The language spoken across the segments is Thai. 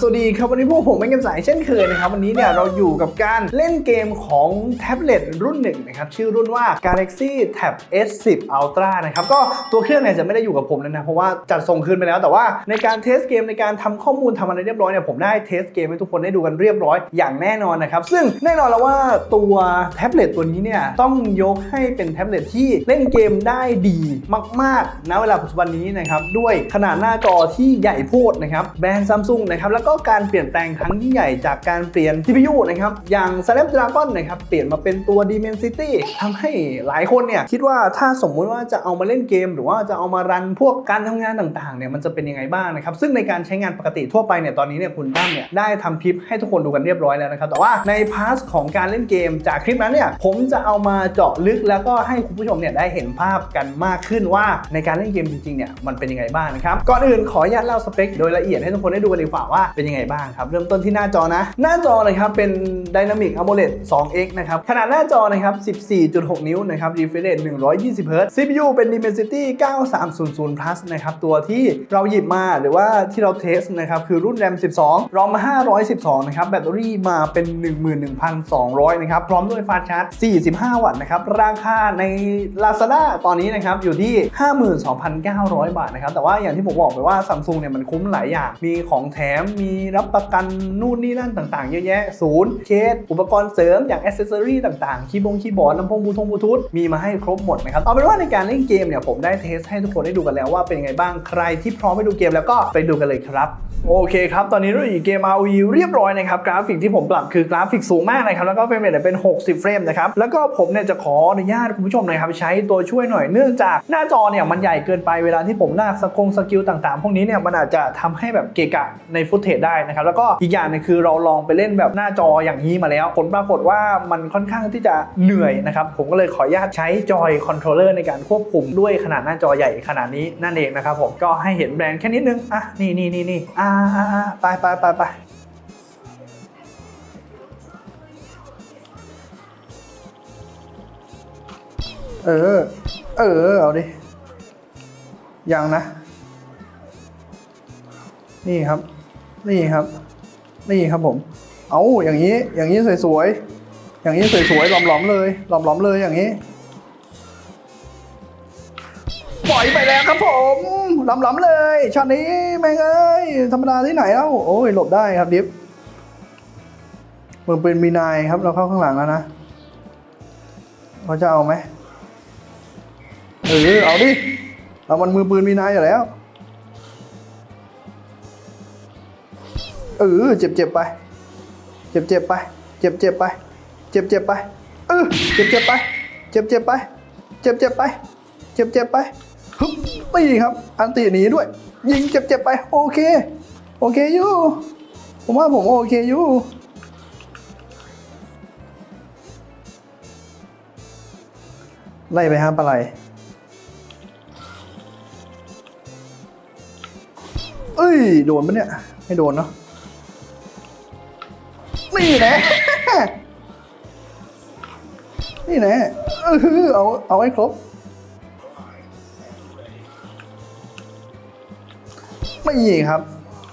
สวัสดีครับวันนี้พวกผมเป็นกันสายเช่นเคยนะครับวันนี้เนี่ยเราอยู่กับการเล่นเกมของแท็บเล็ตรุ่นหนึ่งนะครับชื่อรุ่นว่า Galaxy Tab S10 Ultra นะครับก็ตัวเครื่องเนี่ยจะไม่ได้อยู่กับผมแล้วนะเพราะว่าจัดส่งคืนไปแล้ว แต่ว่าในการเทสเกมในการทำข้อมูลทำอะไรเรียบร้อยเนี่ยผมได้เทสเกมให้ทุกคนได้ดูกันเรียบร้อยอย่างแน่นอนนะครับซึ่งแน่นอนแล้วว่าตัวแท็บเล็ตตัวนี้เนี่ยต้องยกให้เป็นแท็บเล็ตที่เล่นเกมได้ดีมากๆณเวลาปัจจุบันนี้นะครับด้วยขนาดหน้าจอที่ใหญ่โพดนะครับแบรนด์ซัมซุงนะครับแล้วก็การเปลี่ยนแปลงครั้งยิ่งใหญ่จากการเปลี่ยน CPU นะครับ อย่าง Snapdragon นะครับ เปลี่ยนมาเป็นตัว Dimensity ทำให้หลายคนเนี่ย คิดว่าถ้าสมมุติว่าจะเอามาเล่นเกม หรือว่าจะเอามารันพวกการทำงานต่างๆเนี่ยมันจะเป็นยังไงบ้างนะครับ ซึ่งในการใช้งานปกติทั่วไปเนี่ยตอนนี้เนี่ยคุณตั้มเนี่ยได้ทำคลิปให้ทุกคนดูกันเรียบร้อยแล้วนะครับแต่ว่าในพาร์ทของการเล่นเกมจากคลิปนั้นเนี่ยผมจะเอามาเจาะลึกแล้วก็ให้คุณผู้ชมเนี่ยได้เห็นภาพกันมากขึ้นว่าในการเล่นเกมจริงๆเนี่ยมันเป็นยังไงบ้างนะครับก่อนอื่นขออนุญาตเล่าสเปคโดยละเอียดให้ทุกคนได้ดูกันดีกว่าว่าเป็นยังไงบ้างครับ เริ่มต้นที่หน้าจอนะ หน้าจอนะครับเป็น Dynamic AMOLED 2X นะครับ ขนาดหน้าจอนะครับ 14.6 นิ้วนะครับ refresh rate 120 Hz CPU เป็น Dimensity 9300 plus นะครับ ตัวที่เราหยิบมาหรือว่าที่เราเทสนะครับ คือรุ่น RAM 12 ROM 512 นะครับ แบตเตอรี่มาเป็น 11,200 นะครับ พร้อมด้วยฟาสต์ชาร์จ 45 วัตต์นะครับ ราคาใน Lazada ตอนนี้นะครับอยู่ที่ 52,900 บาทนะครับ แต่ว่าอย่างที่ผมบอกไปว่า Samsung เนี่ยมันคุ้มหลายอย่าง มีของแถม มีีรับประกันนู่นนี่นั่นต่างๆ เยอะแยะศูนย์เคส อุปกรณ์เสริมอย่างอ c เซ s ซอรี่ต่างๆ คีย์บงคีย์บอร์ดลำโพงบลูทูธบลูทูธมีมาให้ครบหมดนะครับ เอาเป็นว่าในการเล่นเกมเนี่ยผมได้เทสให้ทุกคนได้ดูกันแล้วว่าเป็นยังไงบ้างใครที่พร้อมไปดูเกมแล้วก็ไปดูกันเลยครับโอเคครับ ตอนนี้เราอยู่เกม ROV เรียบร้อยนะครับ กราฟิกที่ผมปรับคือกราฟิกสูงมากนะครับ แล้วก็เฟรมเรทเป็น 60 เฟรมนะครับ แล้วก็ผมเนี่ยจะขออนุญาตคุณผู้ชมนะครับ ใช้ตัวช่วยหน่อยเนื่องจากหน้าจอเนี่ยมันใหญ่เกินไปเวลาที่ผมลากสกงสกิลต่างๆ พวกนี้เนี่ยมันอาจจะทำให้แบบเกะกะในฟุตเทจได้นะครับแล้วก็อีกอย่างหนึงคือเราลองไปเล่นแบบหน้าจออย่างนี้มาแล้ว ผลปรากฏว่ามันค่อนข้างที่จะเหนื่อยนะครับผมก็เลยขออนุญาตใช้จอยคอนโทรลเลอร์ในการควบคุมด้วยขนาดหน้าจอใหญ่ขนาดนี้นั่นเองนะครับผมก็ให้เห็นแบรนด์แค่นิดนึงอะนี่นี่นี่นี่อ่าอ่าอ่าไปไปไปไปเออ เออ เอาดิ ยังนะ นี่ครับ นี่ครับ นี่ครับผม เอาอย่างนี้ อย่างนี้สวยๆ อย่างนี้สวยๆ หลอมๆเลย หลอมๆเลยอย่างนี้ ปล่อยไปแล้วครับผม หลำๆเลยช็อตนี้แม่งเอ้ย ธรรมดาที่ไหนเล่าโอ้ย หลบได้ครับดิฟมือปืนมีนายครับ เราเข้าข้างหลังแล้วนะเขาจะเอาไหมเออเอาดิ เรามันมือปืนมีนายอยู่แล้ว เออเจ็บเจ็บไป เจ็บเจ็บไป เจ็บเจ็บไป เจ็บเจ็บไป เออเจ็บเจ็บไป เจ็บเจ็บไป เจ็บเจ็บไป เจ็บเจ็บไปฮึบตีครับ อันตีหนีด้วย ยิงเจ็บเจ็บไป โอเค โอเคอยู่ ผมว่าผมโอเคอยู่ไล่ไปห้ามปลาไหลเอ้ย โดนปะเนี่ย ไม่โดนเนาะ นี่แหละนี่แหละเออเอาเอาให้ครบ ไม่ยีครับ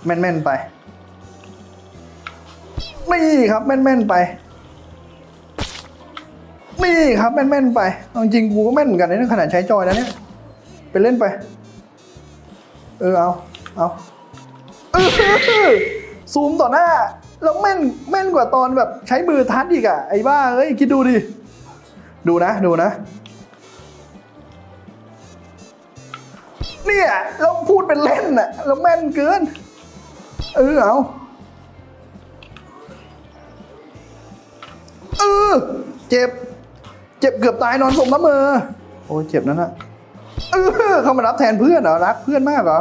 แม่นๆไป ไม่ยีครับ แม่นๆไปไม่ยีครับแม่นๆไปเอาจริงๆกูก็แม่นเหมือนกันในขนาดใช้จอยแล้วเนี่ย ไปเล่นไป เออเอา เอาเออซูมต่อหน้า แล้วแม่นแม่นกว่าตอนแบบใช้มือทัดอีกอะไอ้บ้าเอ้ยคิดดูดิ ดูนะดูนะ เนี่ยเราพูดเป็นเล่นน่ะเราแม่นเกิน เออเอาเออเจ็บ เจ็บเกือบตายนอนสมน้ำมือโอ้ยเจ็บนั่นน่ะเออเขามารับแทนเพื่อนเหรอรักเพื่อนมากเหรอ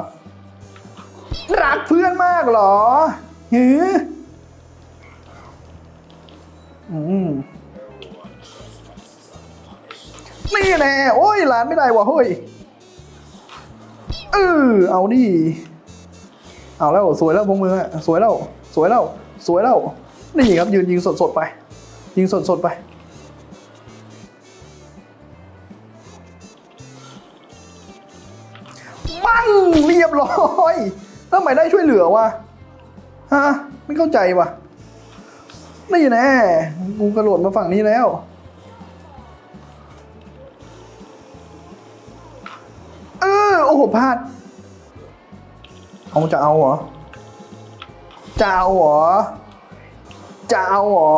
รักเพื่อนมากเหรอหือ นี่แน่โอ้ยหลานไม่ได้ว่ะเฮ้ยเออเอาดิเอาแล้วสวยแล้วพวกมืออะสวยแล้วสวยแล้วสวยแล้วนี่ครับยืนยิงสดๆไป ยิงสดๆไปบังเรียบร้อยทำไมได้ช่วยเหลือวะฮะไม่เข้าใจว่ะ นี่แน่กูกระโดดมาฝั่งนี้แล้ว เออโอ้โหพลาด เอาจะเอาเหรอ จะเอาเหรอ จะเอาเหรอ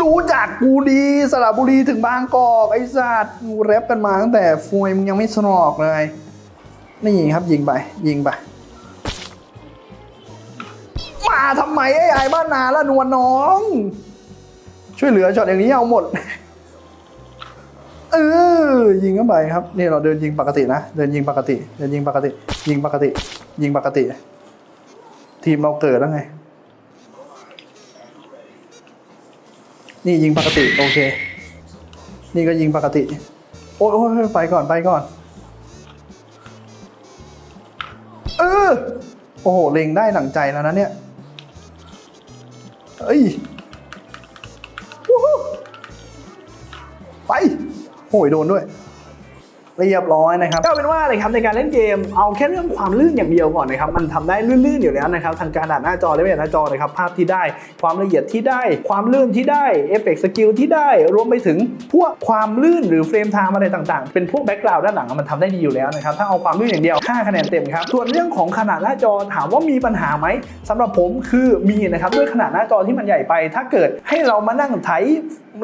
รู้จักกูดีสระบุรีถึงบางกอกไอ้สัตว์กูแรปกันมาตั้งแต่ฟวยมึงยังไม่สนอกเลย นี่ครับยิงไป ยิงไปาทำไมไอ้ไอ้บ้านนาละนวลน้อง ช่วยเหลือช็อตอย่างนี้เอาหมดเออยิงเข้าไปครับนี่เราเดินยิงปกตินะเดินยิงปกติ เดินยิงปกติ ยิงปกติ ยิงปกติ ทีมเราเกิดแล้วไง นี่ยิงปกติโอเค นี่ก็ยิงปกติ โอ้ยโอ้ยไปก่อนไปก่อนเออโอ้โหเล็งได้หนังใจแล้วนะเนี่ย เอ้ยวู้ฮู้ไปโอ้ยโดนด้วย เรียบร้อยนะครับก็เป็นว่าเลยครับในการเล่นเกมเอาแค่เรื่องความลื่นอย่างเดียวก่อนนะครับมันทำได้ลื่นๆอยู่แล้วนะครับทางการอ่านหน้าจอและไม่อ่านหน้าจอนะครับภาพที่ได้ความละเอียดที่ได้ ความลื่นที่ได้เอฟเฟกต์สกิลที่ได้ รวมไปถึงพวกความลื่นหรือเฟรมไทม์อะไรต่างๆ เป็นพวกแบ็กกราวด์ด้านหลังมันทำได้ดีอยู่แล้วนะครับถ้าเอาความลื่นอย่างเดียว5คะแนนเต็มครับส่วนเรื่องของขนาดหน้าจอถามว่ามีปัญหาไหมสำหรับผมคือมีนะครับด้วยขนาดหน้าจอที่มันใหญ่ไป ถ้าเกิดให้เรามานั่งไถ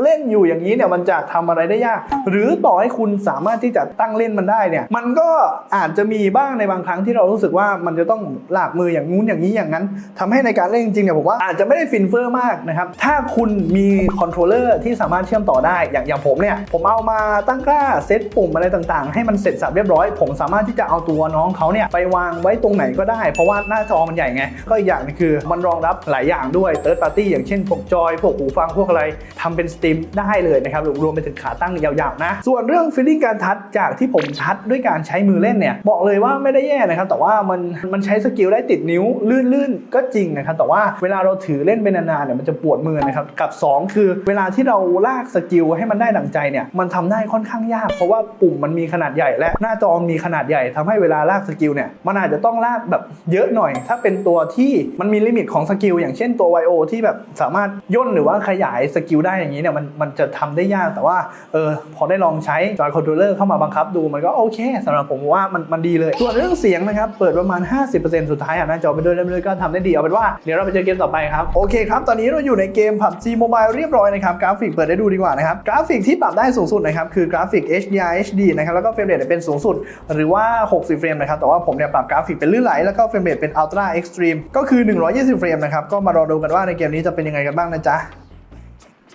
เล่นอยู่อย่างนี้เนี่ยมันจะทำอะไรได้ยาก หรือต่อให้คุณสามารถที่จะตั้งเล่นมันได้เนี่ย มันก็อาจจะมีบ้างในบางครั้งที่เรารู้สึกว่ามันจะต้องหลากมืออย่างงู้นอย่างนี้อย่างนั้นทำให้ในการเล่นจริงๆเนี่ยผมว่าอาจจะไม่ได้ฟินเฟอร์มากนะครับ ถ้าคุณมีคอนโทรลเลอร์ที่สามารถเชื่อมต่อได้อย่างอย่างผมเนี่ยผมเอามาตั้งค่าเซตปุ่มอะไรต่างๆ ให้มันเสร็จสับเรียบร้อย ผมสามารถที่จะเอาตัวน้องเขาเนี่ยไปวางไว้ตรงไหนก็ได้ เพราะว่าหน้าจอมันใหญ่ไง ก็อีกอย่างหนึงคือมันรองรับหลายอย่างด้วยเ h ิร์ p ปาร์ตี้อย่างเช่นพวกจอยพวกหูฟังพวกอะไรทำเป็นสตรีมได้เลยนะครับรวมไปถึงขาตั้งยาวๆนะ ส่วนเรื่องฟีลลิ่งการทัชจากที่ผมทัชด้วยการใช้มือเล่นเนี่ยบอกเลยว่าไม่ได้แย่นะครับ แต่ว่ามันมันใช้สกิลได้ติดนิ้วลื่นๆ ก็จริงนะครับ แต่ว่าเวลาเราถือเล่นไปนานๆเนี่ยมันจะปวดมือนะครับกับ 2 คือเวลาที่เราลากสกิลให้มันได้ดังใจเนี่ยมันทำได้ค่อนข้างยาก เพราะว่าปุ่มมันมีขนาดใหญ่และหน้าจอมีขนาดใหญ่ทำให้เวลาลากสกิลเนี่ยมันอาจจะต้องลากแบบเยอะหน่อย ถ้าเป็นตัวที่มันมีลิมิตของสกิลอย่างเช่นตัว YO ที่แบบสามารถย่นหรือว่าขยายสกิลได้อย่างนี้เนี่ยมันมันจะทำได้ยากแต่ว่าเออพอได้ลองใช้จอยคอนโทรลเลอร์เข้ามาบังคับดูมันก็โอเคสำหรับผมว่ามันมันดีเลย ส่วนเรื่องเสียงนะครับ เปิดประมาณ 50%สุดท้ายอะหน้าจอไปด้วยเล่นไปด้วยก็ทำได้ดีเอาเป็นว่าเดี๋ยวเราไปเจอเกมต่อไปครับโอเคครับตอนนี้เราอยู่ในเกม PUBG Mobile เรียบร้อยนะครับกราฟิกเปิดได้ดูดีกว่านะครับกราฟิกที่ปรับได้สูงสุดนะครับคือกราฟิก HDR HD นะครับแล้วก็เฟรมเรทเป็นสูงสุด หรือว่า 60 เฟรมนะครับแต่ว่าผมเนี่ยปรับกราฟิกเป็นลื่นไหลแล้วก็เฟรมเรทเป็น Ultra Extreme ก็คือ 120 เฟรมนะครับก็มารอดูกันว่าในเกมนี้จะเป็นยังไงกันบ้างนะจ๊ะ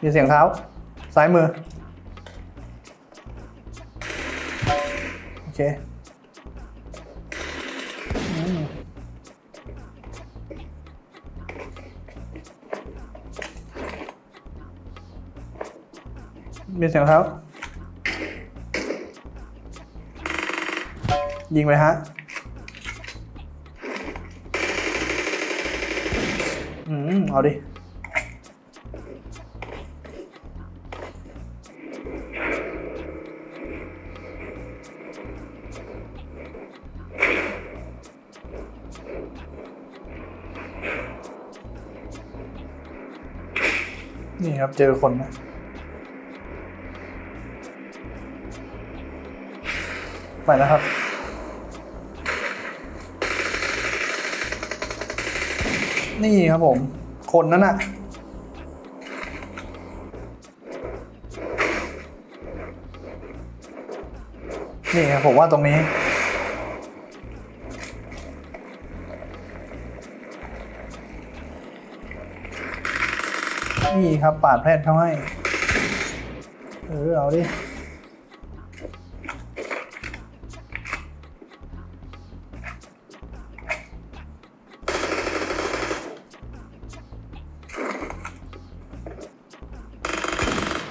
มีเสียงเท้า ซ้ายมือ โอเคมมีเสียงเท้ายิงไปฮะ อืม เอาดิ ครับ เจอคนนะไปแล้วครับนี่ครับผม คนนั้นอะนี่ครับผมว่าตรงนี้ ครับ ปาดแพทย์เขาให้ เออ เอาดิ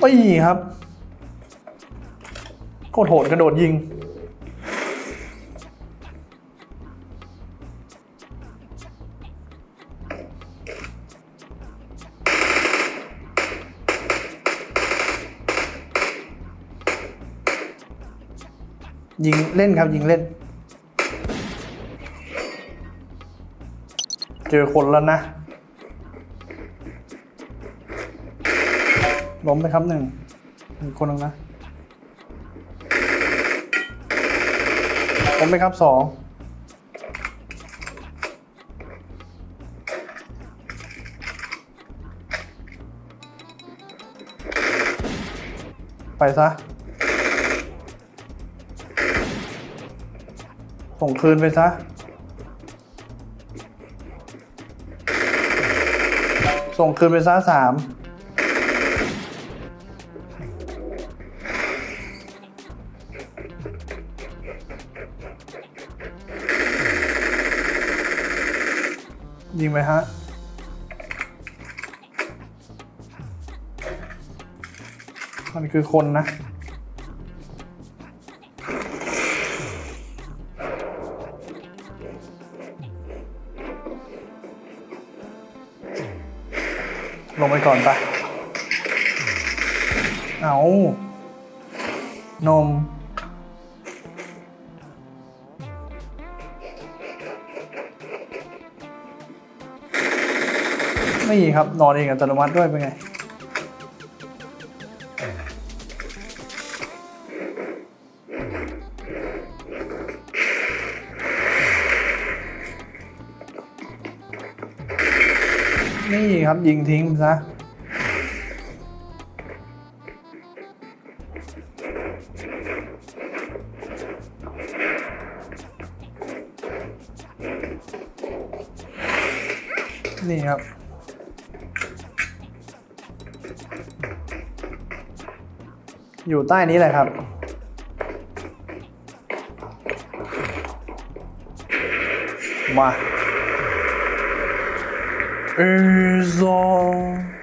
ปีครับ โคตรโหดกระโดดยิง ยิงเล่นครับยิงเล่น เจอคนแล้วนะล้มไปครับหนึ่งอีกคนหนึ่งนะล้มไปครับสองไปซะ ส่งคืนไปซะ ส่งคืนไปซะสามยิงไปฮะมันคือคนนะ ลงไปก่อนปะเอานม ไม่ครับ นอนเองอัตโนมัติด้วยเป็นไง ครับ ยิงทิ้งซะนี่ครับ อยู่ใต้นี้แหละครับ มา เอ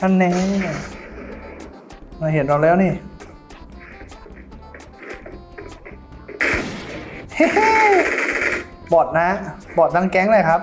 ท่านแน่มาเห็นเราแล้วนี่เฮ้บอดนะ บอดทั้งแก๊งเลยครับ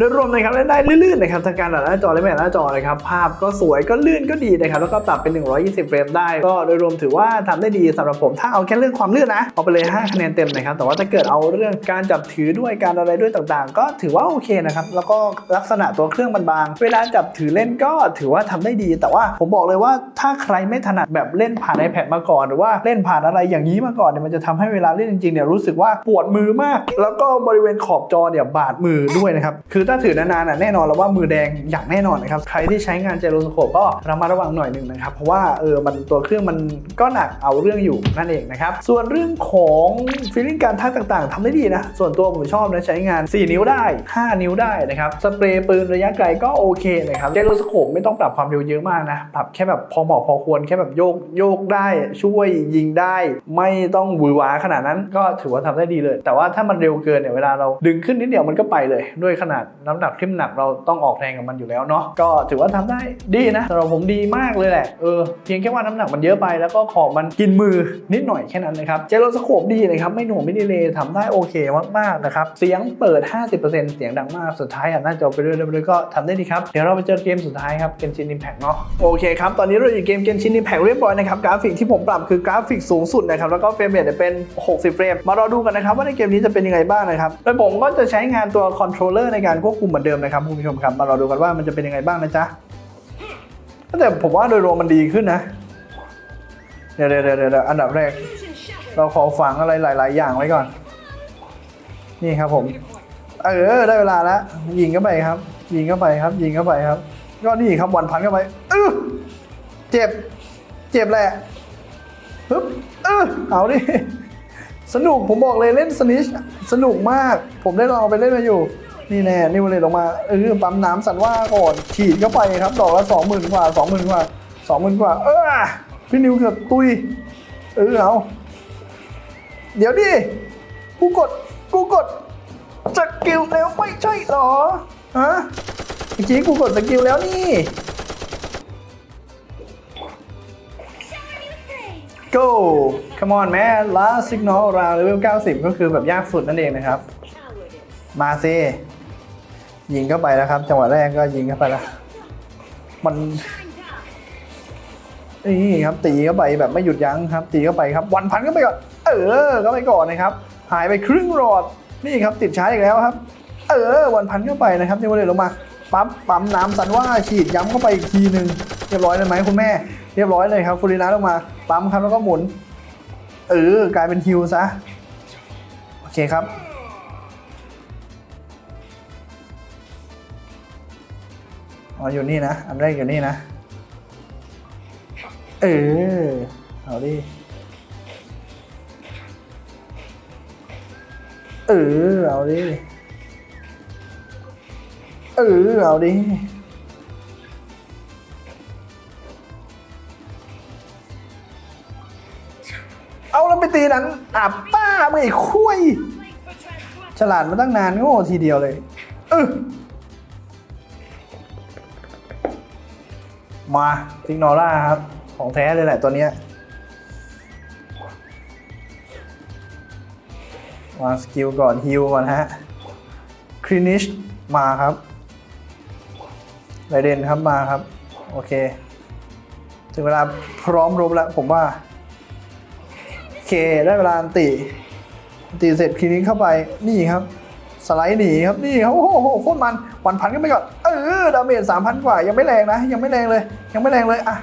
โดยรวมนะครับเล่นได้ลื่นๆนะครับทั้งการอัดหน้าจอและไม่อัดหน้าจอนะครับภาพก็สวยก็ลื่นก็ดีนะครับแล้วก็ปรับเป็น 120 เฟรมได้ ก็โดยรวมถือว่าทำได้ดีสำหรับผมถ้าเอาแค่เรื่องความลื่นนะเอาไปเลย5คะแนนเต็มนะครับแต่ว่าถ้าเกิดเอาเรื่องการจับถือด้วยการอะไรด้วยต่างๆ ก็ถือว่าโอเคนะครับแล้วก็ลักษณะตัวเครื่องมันบางเวลาจับถือเล่นก็ถือว่าทำได้ดี แต่ว่าผมบอกเลยว่าถ้าใครไม่ถนัดแบบเล่นผ่าน iPad มาก่อน หรือว่าเล่นผ่านอะไรอย่างนี้มาก่อนเนี่ยมันจะทำให้เวลาเล่นจริงๆเนี่ยรู้สึกว่าปวดมือมาก แล้วก็บริเวณขอบจอเนี่ยบาดมือด้วยนะครับคือถ้าถือนานๆน่ะแน่นอนแล้วว่ามือแดงอย่างแน่นอนนะครับใครที่ใช้งานเจโรสโคปก็ระมัดระวังหน่อยหนึ่งนะครับเพราะว่าเออมันตัวเครื่องมันก็หนักเอาเรื่องอยู่นั่นเองนะครับส่วนเรื่องของฟีลลิ่งการทักต่างๆทำได้ดีนะส่วนตัวผมชอบนะใช้งาน 4 นิ้วได้ 5 นิ้วได้นะครับสเปรย์ปืนระยะไกลก็โอเคนะครับเจโรสโคปไม่ต้องปรับความเร็วเยอะมากนะปรับแค่แบบพอเหมาะพอควรแค่แบบโยกโยกได้ช่วยยิงได้ ไม่ต้องวือหวาขนาดนั้นก็ถือว่าทำได้ดีเลย แต่ว่าถ้ามันเร็วเกินเนี่ยเวลาเราดึงขึ้นนิดเดียวมันก็ไปเลยด้วยขนาดน้ำหนักที่มันหนักเราต้องออกแรงกับมันอยู่แล้วเนาะก็ถือว่าทำได้ดีนะสำหรับผมดีมากเลยแหละเออเพียงแค่ว่าน้ำหนักมันเยอะไปแล้วก็ขอบมันกินมือนิดหน่อยแค่นั้นนะครับเจโรสโคปดีนะครับไม่หน่วงไม่ดีเลยทำได้โอเคมากๆนะครับเสียงเปิด 50%เสียงดังมากสุดท้ายอะน้าจอไปเรื่อยๆเรื่อยก็ทำได้ดีครับเดี๋ยวเราไปเจอเกมสุดท้ายครับเกมชินอิมแพกเนาะโอเคครับตอนนี้เราอยู่เกมเกมชินอิมแพกเรียบร้อยนะครับกราฟิกที่ผมปรับคือกราฟิกสูงสุดนะครับแล้วก็เฟรมเรทเป็น 60 เฟรมมารอดูกันนะครับว่าในเกมนี้จะเป็นยังไงบ้างนะครับโดยผมก็จะใช้งานตัวคอนโทรลเลอร์ในการควบคุมเหมือนเดิมนะครับคุณผู้ชมครับมารอดูกันว่ามันจะเป็นยังไงบ้างนะจ๊ะแต่ผมว่าโดยรวมมันดีขึ้นนะเดี๋ยวเดี๋ยวเดี๋ยวอันดับแรก เราขอฝังอะไรหลาย ๆ อย่างไว้ก่อน นี่ครับผมเออได้เวลาแล้วยิงเข้าไปครับ ยิงเข้าไปครับ ยิงเข้าไปครับ ก็นี่ครับวันพันเข้าไปเออเจ็บ เจ็บแหละปึ๊บเออเอาดิสนุกผมบอกเลยเล่นสนิชสนุกมาก ผมได้ลองไปเล่นมาอยู่ นี่แน่นิวเลยออกมาเออปั๊มน้ำสันว่าก่อนฉีดเข้าไปครับ ดอกละสองหมื่นกว่าสองหมื่นกว่าสองหมื่นกว่า เออพี่นิวเกือบตุยเออเอาเดี๋ยวดิกูกดกูกดสกิลแล้วไม่ใช่หรอฮะเมื่อกี้กูกดสกิลแล้วนี่ go come on man last signal round level 90 ก็คือแบบยากสุดนั่นเองนะครับ มาซิ ยิงเข้าไปแล้วครับ จังหวะแรกก็ยิงเข้าไปแล้วมันนี่ครับตีเข้าไปแบบไม่หยุดยั้งครับ ตีเข้าไปครับ วันพันก็ไปก่อนเออก็ไปก่อนนะครับ หายไปครึ่งหลอดนี่ครับ ติดช้าอีกแล้วครับ เออ วันพันเข้าไปนะครับเจวเลยลงมาปั๊มปั๊มน้ำสันว่าฉีดย้ำเข้าไปอีกทีหนึ่งเรียบร้อยเลยไหมคุณแม่ เรียบร้อยเลยครับฟูรินาลงมาปั๊มครับแล้วก็หมุนเออกลายเป็นฮิวซะโอเคครับ อ๋ออยู่นี่นะ อันแรกอยู่นี่นะ เออ เอาดิ เออ เอาดิ เออ เอาดิ เอาแล้วไปตีนั้นอับป้าไม่คุย ฉลาดมาตั้งนานโง่ทีเดียวเลย เออ มาซิกนอร่าครับ ของแท้เลยแหละตัวเนี้ยวางสกิลก่อนฮิลก่อนฮะคลินิชมาครับไรเดนครับมาครับ โอเค ถึงเวลาพร้อมรบแล้วผมว่า โอเค ได้เวลาอันติติเสร็จคลินิชเข้าไปนี่ครับ สไลด์หนีครับนี่ครับโอ้โหโคตรมัน วันพันกันไปก่อน เออ ดาเมจสามพันกว่า ยังไม่แรงนะ ยังไม่แรงเลย ยังไม่แรงเลย อะ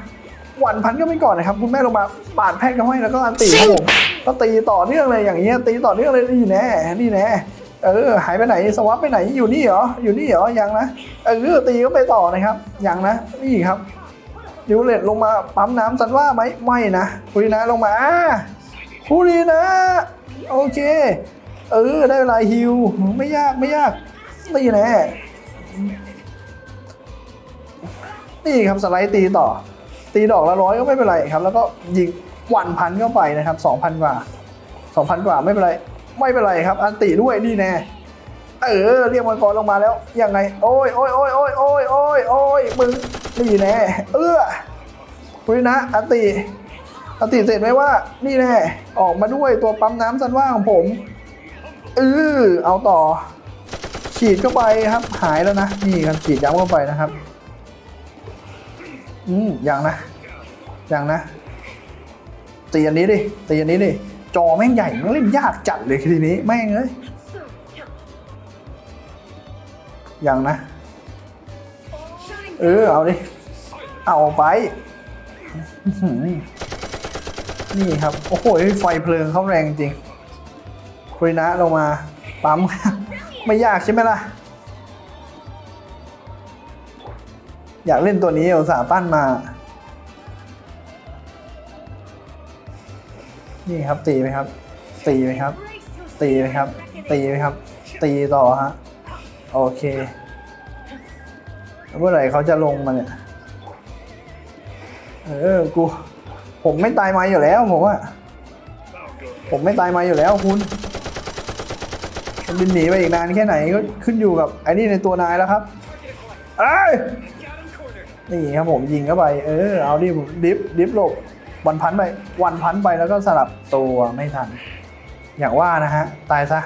วันพันก็ไปก่อนนะครับ คุณแม่ลงมาปาดแพทย์กันให้แล้วก็อันตีครับผมก็ตีต่อเนื่องเลยอย่างเงี้ย ตีต่อเนื่องเลยนี่แน่นี่แน่ เออ หายไปไหน สวับไปไหน อยู่นี่เหรอ อยู่นี่เหรอ ยังนะ เออ ตีก็ไปต่อนะครับ ยังนะ นี่ครับดิวเลตลงมาปั๊มน้ำสันว่าไหมไม่นะคุยนะลงมาคุยนะ โอเค เออ ได้เวลาฮิว ไม่ยากไม่ยากนี่แน่ นี่ครับสไลด์ตีต่อ ตีดอกละร้อยก็ไม่เป็นไรครับ แล้วก็ยิงวันพันเข้าไปนะครับสองพันกว่าสองพันกว่าไม่เป็นไร ไม่เป็นไรครับ อันติด้วยนี่แน่เออเรียกมังกรลงมาแล้วยังไง โอ้ยโอ้ยโอ้ยโอ้ยโอ้ยโอ้ยโอ้ยมึงนี่แน่เออคุยนะอันติอันติเสร็จไหมว่า นี่แน่ออกมาด้วยตัวปั๊มน้ำสันว่าของผมเออเอาต่อ ฉีดเข้าไปครับ หายแล้วนะนี่ครับฉีดย้ำเข้าไปนะครับ อืมอย่างนะอย่างนะตีอันนี้ดิตีอันนี้ดิจอแม่งใหญ่ม่งเล่นยากจัดเลยทีนี้แม่งเอ้ยอย่างนะ เออเอาดิเอาไป นี่ครับ โอ้โหไฟเพลิงเข้าแรงจริงคุยนะลงมาปั๊ม ไม่ยากใช่ไหมล่ะ อยากเล่นตัวนี้อุตส่าห์ปั้นมา นี่ครับตีไหมครับ ตีไหมครับ ตีไหมครับ ตีไหมครับ ตีต่อฮะ โอเคเมื่อไหร่เขาจะลงมาเนี่ย เออ กู ผมไม่ตายมาอยู่แล้วผมว่าผมไม่ตายมาอยู่แล้วคุณ บินหนีไปอีกนานแค่ไหนก็ขึ้นอยู่กับไอ้นี่ในตัวนายแล้วครับเอ้ยนี่ครับผมยิงเข้าไป เออเอาดิผมดิฟดิฟหลบวันพันไปวันพันไปแล้วก็สลับตัวไม่ทัน อย่างว่านะฮะ ตายซะ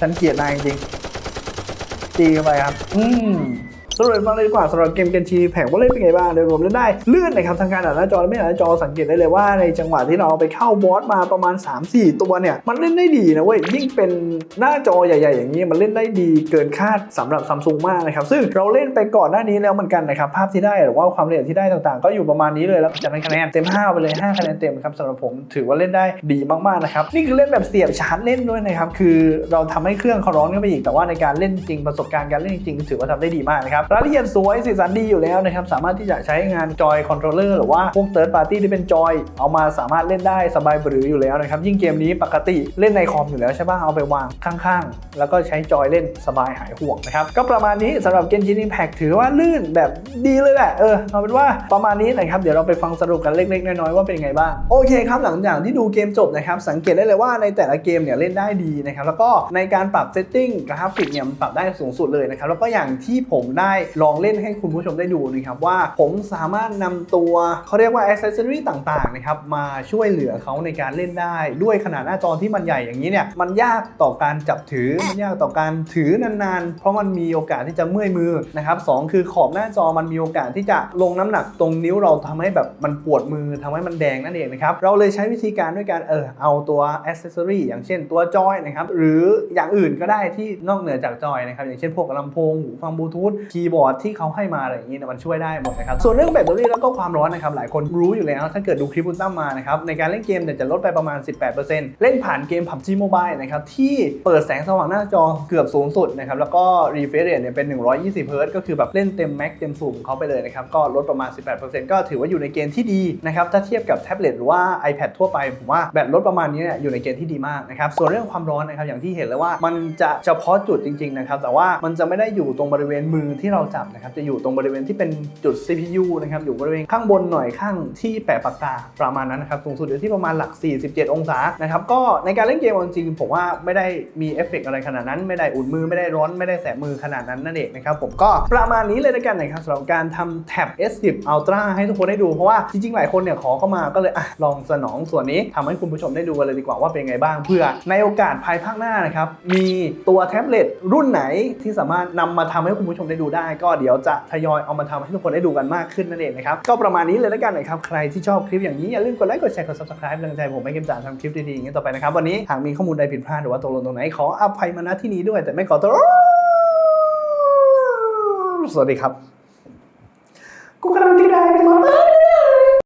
ฉันเกลียดนายจริงตีเข้าไปครับ อืม สรุปมาเลยดีกว่าสำหรับเกมเกนชีแผงว่าเล่นเป็นไงบ้างโดยรวมเล่นได้ลื่นนะครับทางการอ่านหน้าจอและไม่อ่านหน้าจอสังเกตได้เลยว่าในจังหวะที่เราไปเข้าบอสมาประมาณ 3-4 ตัวเนี่ย มันเล่นได้ดีนะเว้ยยิ่งเป็นหน้าจอใหญ่ ๆ อย่างนี้มันเล่นได้ดีเกินคาดสำหรับซัมซุงมากนะครับซึ่งเราเล่นไปก่อนหน้านี้แล้วเหมือนกันนะครับภาพที่ได้หรือว่าความละเอียดที่ได้ต่างๆ ก็อยู่ประมาณนี้เลยแล้วจากนั้นคะแนนเต็ม 5 ไปเลย 5 คะแนนเต็มครับสำหรับผมถือว่าเล่นได้ดีมากๆนะครับนี่คือเล่นแบบเสียบชาร์จเล่นด้วยนะครับคือเราทำให้เครื่องเขาร้อนขึ้นไปอีกแต่ว่าในการเล่นจริงประสบการณ์การเล่นจริงถือว่าทำได้ดีมากนะครับรายละเอียดสวยสีสันดีอยู่แล้วนะครับ สามารถที่จะใช้งานจอยคอนโทรลเลอร์หรือว่าพวกเ h ิร์ p ปาร์ตี้ที่เป็นจอย เอามาสามารถเล่นได้สบายบรืออยู่แล้วนะครับ ยิ่งเกมนี้ปกติเล่นในคอมอยู่แล้วใช่ป่ะ เอาไปวางข้างๆ แล้วก็ใช้จอยเล่นสบายหายห่วงนะครับ ก็ประมาณนี้สำหรับ Genshin Impact ถือว่าลื่นแบบดีเลยแหละ เออ เอาเป็นว่าประมาณนี้นะครับ เดี๋ยวเราไปฟังสรุปกันเล็กๆ น้อยๆ ว่าเป็นยังไงบ้าง โอเคครับ หลังจากที่ดูเกมจบนะครับ สังเกตได้เลยว่าในแต่ละเกมเนี่ยเล่นได้ดีนะครับ แล้วก็ในการปรับเซตติ้งกราฟิกเนี่ยมันปรับได้สูงสุดเลยนะครับ แล้วก็อย่างที่ผมได้ลองเล่นให้คุณผู้ชมได้ดูนะครับว่าผมสามารถนำตัวเขาเรียกว่า accessory ต่างๆนะครับมาช่วยเหลือเขาในการเล่นได้ ด้วยขนาดหน้าจอที่มันใหญ่อย่างนี้เนี่ยมันยากต่อการจับถือมันยากต่อการถือนานๆ เพราะมันมีโอกาสที่จะเมื่อยมือนะครับสองคือขอบหน้าจอมันมีโอกาสที่จะลงน้ำหนักตรงนิ้วเราทำให้แบบมันปวดมือทำให้มันแดงนั่นเองนะครับเราเลยใช้วิธีการด้วยการเออเอาตัว accessory อย่างเช่นตัวจอยนะครับหรืออย่างอื่นก็ได้ที่นอกเหนือจากจอยนะครับอย่างเช่นพวกลำโพงหูฟังบลูทูธคีบอร์ดที่เขาให้มาอะไรอย่างนี้เนี่ยมันช่วยได้หมดนะครับ ส่วนเรื่องแบตเตอรี่แล้วก็ความร้อนนะครับหลายคนรู้อยู่แล้ว ถ้าเกิดดูคลิปคุณตั้มมานะครับในการเล่นเกมเนี่ยจะลดไปประมาณ 18%เล่นผ่านเกม PUBG Mobile นะครับที่เปิดแสงสว่างหน้าจอเกือบสูงสุดนะครับแล้วก็ refresh rate เนี่ยเป็น120 Hz ก็คือแบบเล่นเต็มแม็กเต็มสูงเขาไปเลยนะครับก็ลดประมาณ 18%ก็ถือว่าอยู่ในเกณฑ์ที่ดีนะครับถ้าเทียบกับแท็บเล็ตหรือว่า iPad ทั่วไปผมว่าแบตลดประมาณนี้เนี่ยอยู่ในเกณฑ์ที่ดีมากนะครับส่วนเรื่องความร้อนนะครับอย่างที่เห็นแล้วว่ามันจะเฉพาะจุดจริงๆนะครับแต่ว่ามันจะไม่ได้อยู่ตรงบริเวณมือที่เราจับนะครับจะอยู่ตรงบริเวณที่เป็นจุด CPU นะครับอยู่บริเวณข้างบนหน่อยข้างที่แปะปากกาประมาณนั้นนะครับสูงสุดอยู่ที่ประมาณหลัก 47 องศานะครับก็ในการเล่นเกมจริงผมว่าไม่ได้มีเอฟเฟกต์อะไรขนาดนั้น ไม่ได้อุ่นมือไม่ได้ร้อนไม่ได้แสบมือขนาดนั้นนั่นเองนะครับผมก็ประมาณนี้เลยล้วกันนะครับสำหรับการทำแท็บ S10 Ultra ให้ทุกคนได้ดูเพราะว่าจริงๆหลายคนเนี่ยขอเข้ามาก็เลยอลองสนองส่วนนี้ทำให้คุณผู้ชมได้ดูกันเลยดีกว่าว่าเป็นไงบ้างเพื่อ ในโอกาสภายภาคหน้านะครับมีตัวแท็บเล็ตรุ่นไหนที่สามารถนำมาทำให้คุณผู้ชมได้ดูได้ก็เดี๋ยวจะทยอยเอามาทำให้ทุกคนได้ดูกันมากขึ้นนั่นเองนะครับก็ประมาณนี้เลยแล้วกันนะครับใครที่ชอบคลิปอย่างนี้อย่าลืมกดไลค์กดแชร์กด subscribe เป็นกำลังใจผมให้เกมจานทำคลิปดีๆอย่างนี้ต่อไปนะครับวันนี้หากมีข้อมูลใดผิดพลาดหรือว่าตกลงตรงไหนขออภัยมาณที่นี้ด้วย แต่ไม่ขอตัวสวัสดีครับกูกำลังที่ได้เป็นมอนเตอร์